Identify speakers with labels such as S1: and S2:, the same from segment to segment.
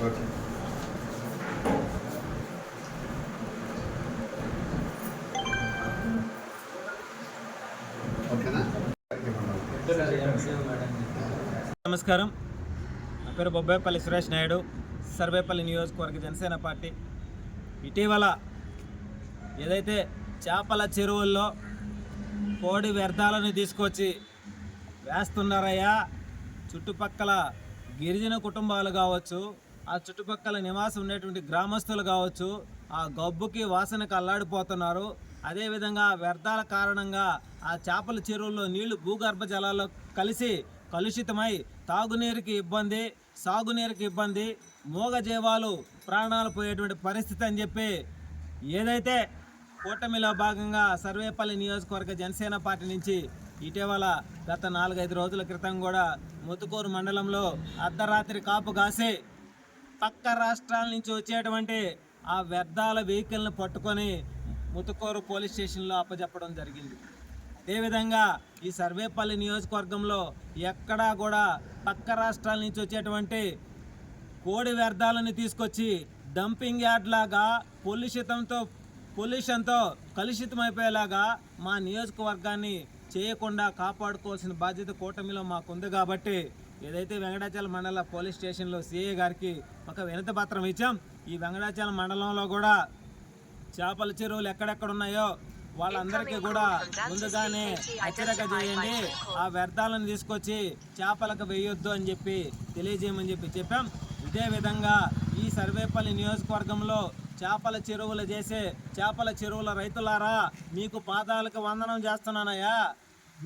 S1: Okay.
S2: నమస్కారం. నా పేరు బొబ్బాయిపల్లి సురేష్ నాయుడు సర్వేపల్లి నియోజకవర్గ జనసేన పార్టీ. ఇటీవల ఏదైతే చేపల చెరువుల్లో కోడి వ్యర్థాలను తీసుకొచ్చి వేస్తున్నారయ్యా చుట్టుపక్కల గిరిజన కుటుంబాలు కావచ్చు ఆ చుట్టుపక్కల నివాసం ఉండేటువంటి గ్రామస్తులు కావచ్చు ఆ గబ్బుకి వాసనకు అల్లాడిపోతున్నారు అదేవిధంగా వ్యర్థాల కారణంగా ఆ చేపల చెరువుల్లో నీళ్ళు భూగర్భ జలాల్లో కలిసి కలుషితమై తాగునీరుకి ఇబ్బంది సాగునీరుకి ఇబ్బంది మూగజీవాలు ప్రాణాలు పోయేటువంటి పరిస్థితి అని చెప్పి ఏదైతే కూటమిలో భాగంగా సర్వేపల్లి నియోజకవర్గ జనసేన పార్టీ నుంచి ఇటీవల గత నాలుగైదు రోజుల క్రితం కూడా ముతుకూరు మండలంలో అర్ధరాత్రి కాపు కాసి పక్క రాష్ట్రాల నుంచి వచ్చేటువంటి ఆ వ్యర్థాల వెహికల్ని పట్టుకొని ముతుకూరు పోలీస్ స్టేషన్లో అప్పజెప్పడం జరిగింది. అదేవిధంగా ఈ సర్వేపల్లి నియోజకవర్గంలో ఎక్కడా కూడా పక్క రాష్ట్రాల నుంచి వచ్చేటువంటి కోడి వ్యర్థాలను తీసుకొచ్చి డంపింగ్ యార్డ్ లాగా పొల్యూషితంతో పొల్యూషన్తో కలుషితమైపోయేలాగా మా నియోజకవర్గాన్ని చేయకుండా కాపాడుకోవాల్సిన బాధ్యత కూటమిలో మాకుంది కాబట్టి ఏదైతే వెంకటాచల మండల పోలీస్ స్టేషన్లో సిఐ గారికి ఒక వినతి పత్రం ఇచ్చాం ఈ వెంకటాచల మండలంలో కూడా చేపల చెరువులు ఎక్కడెక్కడ ఉన్నాయో వాళ్ళందరికీ కూడా ముందుగానే హెచ్చరిక చేయండి. ఆ వ్యర్థాలను తీసుకొచ్చి చేపలకు వేయొద్దు అని చెప్పి తెలియజేయమని చెప్పి చెప్పాం. ఇదే విధంగా ఈ సర్వేపల్లి నియోజకవర్గంలో చేపల చెరువులు చేసే చేపల చెరువుల రైతులారా మీకు పాదాలకు వందనం చేస్తున్నానయ్యా.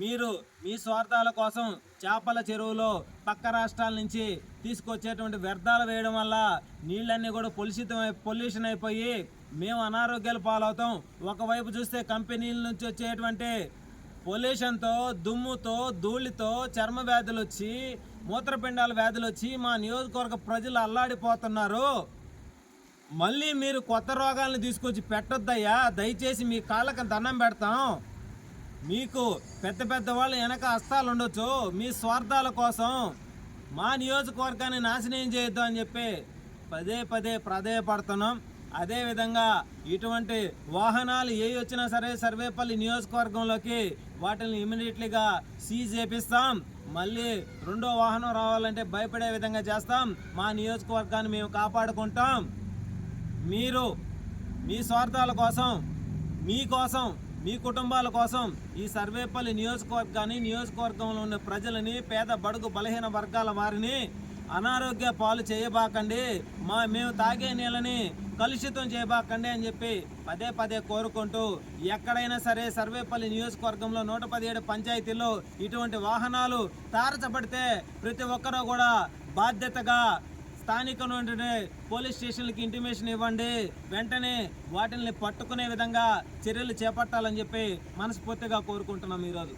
S2: మీరు మీ స్వార్థాల కోసం చేపల చెరువులో పక్క రాష్ట్రాల నుంచి తీసుకొచ్చేటువంటి వ్యర్థాలు వేయడం వల్ల నీళ్ళన్నీ కూడా పొల్యూషితమై పొల్యూషన్ అయిపోయి మేము అనారోగ్యాలు పాలవుతాం. ఒకవైపు చూస్తే కంపెనీల నుంచి వచ్చేటువంటి పొల్యూషన్తో దుమ్ముతో ధూళితో చర్మ వ్యాధులు వచ్చి మూత్రపిండాల వ్యాధులు వచ్చి మా నియోజకవర్గ ప్రజలు అల్లాడిపోతున్నారు. మళ్ళీ మీరు కొత్త రోగాలను తీసుకొచ్చి పెట్టొద్దయ్యా. దయచేసి మీ కాళ్ళకి దండం పెడతాం. మీకు పెద్ద పెద్ద వాళ్ళు వెనక హస్తాలు ఉండొచ్చు. మీ స్వార్థాల కోసం మా నియోజకవర్గాన్ని నాశనం చేయొద్దు అని చెప్పి పదే పదే ప్రాధేయపడుతున్నాం. అదేవిధంగా ఇటువంటి వాహనాలు ఏ వచ్చినా సరే సర్వేపల్లి నియోజకవర్గంలోకి వాటిని ఇమీడియట్లీగా సీజ్ చేపిస్తాం. మళ్ళీ రెండో వాహనం రావాలంటే భయపడే విధంగా చేస్తాం. మా నియోజకవర్గాన్ని మేము కాపాడుకుంటాం. మీరు మీ స్వార్థాల కోసం మీకోసం మీ కుటుంబాల కోసం ఈ సర్వేపల్లి నియోజకవర్గాన్ని నియోజకవర్గంలో ఉన్న ప్రజలని పేద బడుగు బలహీన వర్గాల వారిని అనారోగ్య పాలు చేయబాకండి. మా మేము తాగే నీళ్ళని కలుషితం చేయబాకండి అని చెప్పి పదే పదే కోరుకుంటూ ఎక్కడైనా సరే సర్వేపల్లి నియోజకవర్గంలో నూట పదిహేడు పంచాయతీల్లో ఇటువంటి వాహనాలు తారచబడితే ప్రతి ఒక్కరూ కూడా బాధ్యతగా స్థానిక పోలీస్ స్టేషన్లకి ఇంటిమేషన్ ఇవ్వండి. వెంటనే వాటిని పట్టుకునే విధంగా చర్యలు చేపట్టాలని చెప్పి మనస్ఫూర్తిగా కోరుకుంటున్నాం ఈరోజు.